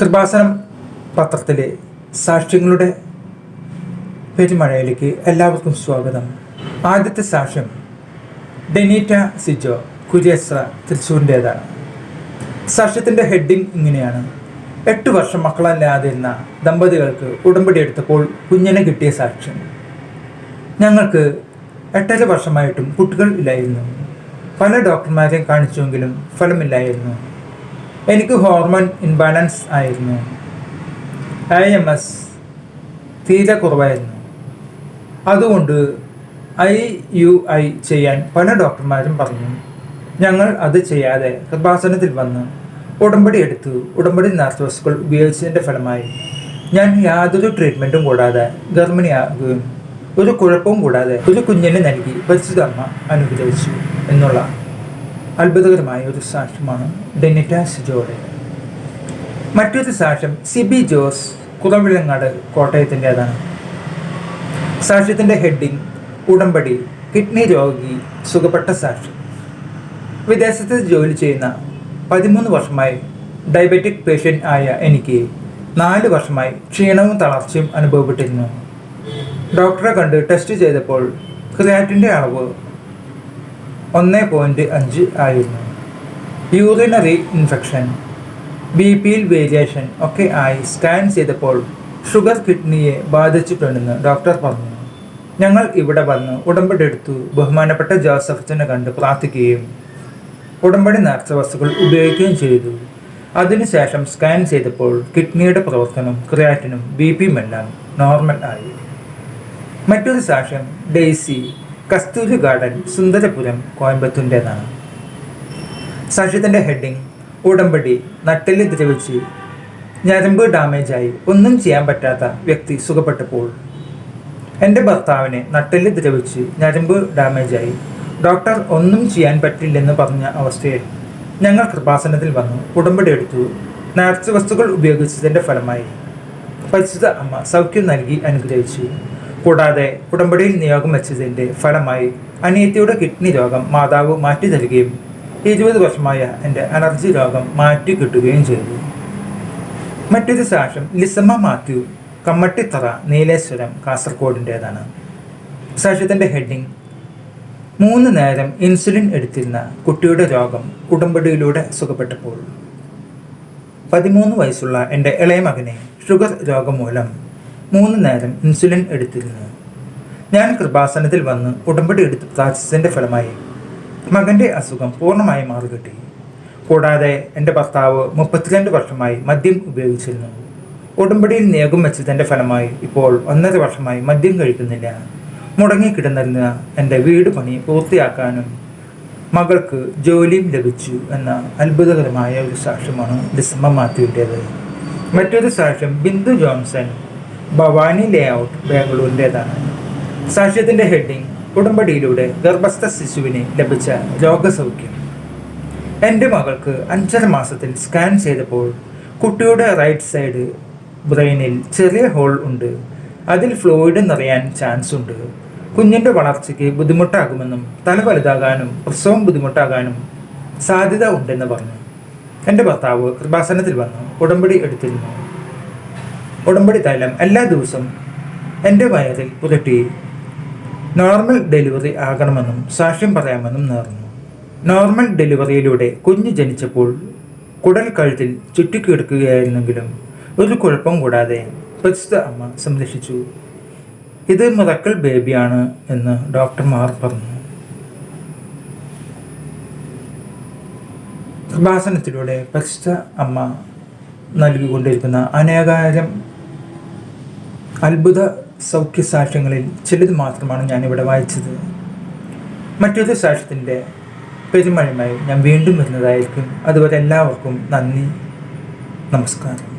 കൃപാസനം പത്രത്തിലെ സാക്ഷ്യങ്ങളുടെ പെരുമഴയിലേക്ക് എല്ലാവർക്കും സ്വാഗതം. ആദ്യത്തെ സാക്ഷ്യം ഡെനീറ്റ സിജോ കുര്യസ്ര തൃശ്ശൂരിന്റേതാണ് സാക്ഷ്യത്തിന്റെ ഹെഡിങ് ഇങ്ങനെയാണ്. എട്ട് വർഷം മക്കളല്ലാതിരുന്ന ദമ്പതികൾക്ക് ഉടമ്പടി എടുത്തപ്പോൾ കുഞ്ഞിനെ കിട്ടിയ സാക്ഷ്യം. ഞങ്ങൾക്ക് എട്ടര വർഷമായിട്ടും കുട്ടികൾ ഇല്ലായിരുന്നു. പല ഡോക്ടർമാരെയും കാണിച്ചുവെങ്കിലും ഫലമില്ലായിരുന്നു. എനിക്ക് ഹോർമോൺ ഇൻബാലൻസ് ആയിരുന്നു. ഐ എം എസ് തീരെ കുറവായിരുന്നു. അതുകൊണ്ട് ഐ യു ഐ ചെയ്യാൻ പല ഡോക്ടർമാരും പറഞ്ഞു. ഞങ്ങൾ അത് ചെയ്യാതെ കൃപാസനത്തിൽ വന്ന് ഉടമ്പടി എടുത്തു. ഉടമ്പടി നാർത്തോസുകൾ ഉപയോഗിച്ചതിന്റെ ഫലമായി ഞാൻ യാതൊരു ട്രീറ്റ്മെന്റും കൂടാതെ ഗർഭിണിയാകുകയും ഒരു കുഴപ്പവും കൂടാതെ ഒരു കുഞ്ഞിനെ നൽകി പരിശുദ്ധ അമ്മ അനുഗ്രഹിച്ചു എന്നുള്ള അത്ഭുതകരമായ ഒരു സാക്ഷ്യമാണ് ഡെനിറ്റാസ് ജോയുടെ മറ്റൊരു സാക്ഷ്യം സിബി ജോസ് കുറവിലങ്ങാട് കോട്ടയത്തിന്റെതാണ്. സാക്ഷ്യത്തിന്റെ ഹെഡിങ് ഉടമ്പടി കിഡ്നി രോഗി സുഖപ്പെട്ട സാക്ഷ്യം. വിദേശത്ത് ജോലി ചെയ്യുന്ന പതിമൂന്ന് വർഷമായി ഡയബറ്റിക് പേഷ്യന്റ് ആയ എനിക്ക് നാല് വർഷമായി ക്ഷീണവും തളർച്ചയും അനുഭവപ്പെട്ടിരുന്നു. ഡോക്ടറെ കണ്ട് ടെസ്റ്റ് ചെയ്തപ്പോൾ ക്രിയാറ്റിന്റെ അളവ് ഒന്ന് പോയിന്റ് അഞ്ച് ആയിരുന്നു. യൂറിനറി ഇൻഫെക്ഷൻ ബി പിയിൽ വേരിയേഷൻ ഒക്കെ ആയി സ്കാൻ ചെയ്തപ്പോൾ ഷുഗർ കിഡ്നിയെ ബാധിച്ചിട്ടുണ്ടെന്ന് ഡോക്ടർ പറഞ്ഞു. ഞങ്ങൾ ഇവിടെ വന്ന് ഉടമ്പടി എടുത്തു. ബഹുമാനപ്പെട്ട ജോസഫിനെ കണ്ട് പ്രാർത്ഥിക്കുകയും ഉടമ്പടി നേർച്ച വസ്തുക്കൾ ഉപയോഗിക്കുകയും ചെയ്തു. അതിനുശേഷം സ്കാൻ ചെയ്തപ്പോൾ കിഡ്നിയുടെ പ്രവർത്തനം ക്രിയാറ്റിനും ബി പിയുമെല്ലാം നോർമൽ ആയി. മറ്റൊരു സാക്ഷ്യം ഡെയ്സി കസ്തൂരി ഗാർഡൻ സുന്ദരപുരം കോയമ്പത്തൂരിന്റെതാണ്. സാക്ഷ്യത്തിന്റെ ഹെഡിങ് ഉടമ്പടി നട്ടെല്ല് ദ്രവിച്ച് ഞരമ്പ് ഡാമേജായി ഒന്നും ചെയ്യാൻ പറ്റാത്ത വ്യക്തി സുഖപ്പെട്ടപ്പോൾ എന്റെ ഭർത്താവിനെ നട്ടെല്ല് ദ്രവിച്ച് ഞരമ്പ് ഡാമേജായി. ഡോക്ടർ ഒന്നും ചെയ്യാൻ പറ്റില്ലെന്ന് പറഞ്ഞ അവസ്ഥയിൽ ഞങ്ങൾ കൃപാസനത്തിൽ വന്നു ഉടമ്പടി എടുത്തു നേർച്ച വസ്തുക്കൾ ഉപയോഗിച്ചതിന്റെ ഫലമായി. പരിശുദ്ധ അമ്മ സൗഖ്യം നൽകി അനുഗ്രഹിച്ചു. കൂടാതെ ഉടമ്പടിയിൽ നിയോഗം വെച്ചതിന്റെ ഫലമായി അനിയത്തിയുടെ കിഡ്നി രോഗം മാതാവ് മാറ്റി തരികയും ഇരുപത് വർഷമായ എന്റെ അലർജി രോഗം മാറ്റി കിട്ടുകയും ചെയ്തു. മറ്റൊരു സാക്ഷ്യം ലിസമ്മ മാത്യു കമ്മട്ടിത്തറ നീലേശ്വരം കാസർഗോഡിന്റേതാണ് സാക്ഷ്യത്തിന്റെ ഹെഡിങ് മൂന്ന് നേരം ഇൻസുലിൻ എടുത്തിരുന്ന കുട്ടിയുടെ രോഗം ഉടമ്പടിയിലൂടെ സുഖപ്പെട്ടപ്പോൾ. പതിമൂന്ന് വയസ്സുള്ള എന്റെ ഇളയ മകനെ ഷുഗർ രോഗം മൂലം മൂന്ന് നേരം ഇൻസുലിൻ എടുത്തിരുന്നു. ഞാൻ കൃപാസനത്തിൽ വന്ന് ഉടമ്പടി എടുത്ത് പ്രാർത്ഥിച്ചതിന്റെ ഫലമായി മകന്റെ അസുഖം പൂർണമായി മാറുകിട്ടി കൂടാതെ എന്റെ ഭർത്താവ് മുപ്പത്തിരണ്ട് വർഷമായി മദ്യം ഉപയോഗിച്ചിരുന്നു. ഉടമ്പടിയിൽ നിയോഗം വെച്ചതിന്റെ ഫലമായി ഇപ്പോൾ ഒന്നര വർഷമായി മദ്യം കഴിക്കുന്നില്ല. മുടങ്ങിക്കിടന്നിരുന്ന എന്റെ വീട് പണി പൂർത്തിയാക്കാനും മകൾക്ക് ജോലിയും ലഭിച്ചു എന്ന അത്ഭുതകരമായ ഒരു സാക്ഷ്യമാണ് ഡിസംബർ മാത്യുവിന്റേത് മറ്റൊരു സാക്ഷ്യം ബിന്ദു ജോൺസൺ ഭവാനി ലേഔട്ട് ബാംഗ്ലൂരിന്റേതാണ് സാക്ഷ്യത്തിന്റെ ഹെഡിങ് ഉടമ്പടിയിലൂടെ ഗർഭസ്ഥ ശിശുവിന് ലഭിച്ച രോഗസൗഖ്യം. എന്റെ മകൾക്ക് അഞ്ചര മാസത്തിൽ സ്കാൻ ചെയ്തപ്പോൾ കുട്ടിയുടെ റൈറ്റ് സൈഡ് ബ്രെയിനിൽ ചെറിയ ഹോൾ ഉണ്ട്. അതിൽ ഫ്ലൂയിഡ് നിറയാൻ ചാൻസ് ഉണ്ട്. കുഞ്ഞിന്റെ വളർച്ചയ്ക്ക് ബുദ്ധിമുട്ടാകുമെന്നും തല വലുതാകാനും പ്രസവം ബുദ്ധിമുട്ടാകാനും സാധ്യത ഉണ്ടെന്ന് പറഞ്ഞു. എന്റെ ഭർത്താവ് കൃപാസനത്തിൽ വന്നു ഉടമ്പടി എടുത്തിരുന്നു. ഉടമ്പടി തൈലം എല്ലാ ദിവസവും എന്റെ വയറിൽ പുതട്ടി നോർമൽ ഡെലിവറി ആകണമെന്നും സാക്ഷ്യം പറയാമെന്നും നേർന്നു. നോർമൽ ഡെലിവറിയിലൂടെ കുഞ്ഞ് ജനിച്ചപ്പോൾ കുടൽ കഴുത്തിൽ ചുറ്റിക്കിടക്കുകയായിരുന്നെങ്കിലും ഒരു കുഴപ്പം കൂടാതെ പരിശുദ്ധ അമ്മ സംരക്ഷിച്ചു. ഇത് മിറക്കൽ ബേബിയാണ് എന്ന് ഡോക്ടർമാർ പറഞ്ഞു. കൃപാസനത്തിലൂടെ പരിശുദ്ധ അമ്മ നൽകിക്കൊണ്ടിരിക്കുന്ന അനേകായിരം അത്ഭുത സൗഖ്യ സാക്ഷ്യങ്ങളിൽ ചിലത് മാത്രമാണ് ഞാനിവിടെ വായിച്ചത്. മറ്റൊരു സാക്ഷ്യത്തിന്റെ പെരുമഴയുമായി ഞാൻ വീണ്ടും വരുന്നതായിരിക്കും. അതുവരെ എല്ലാവർക്കും നന്ദി. നമസ്കാരം.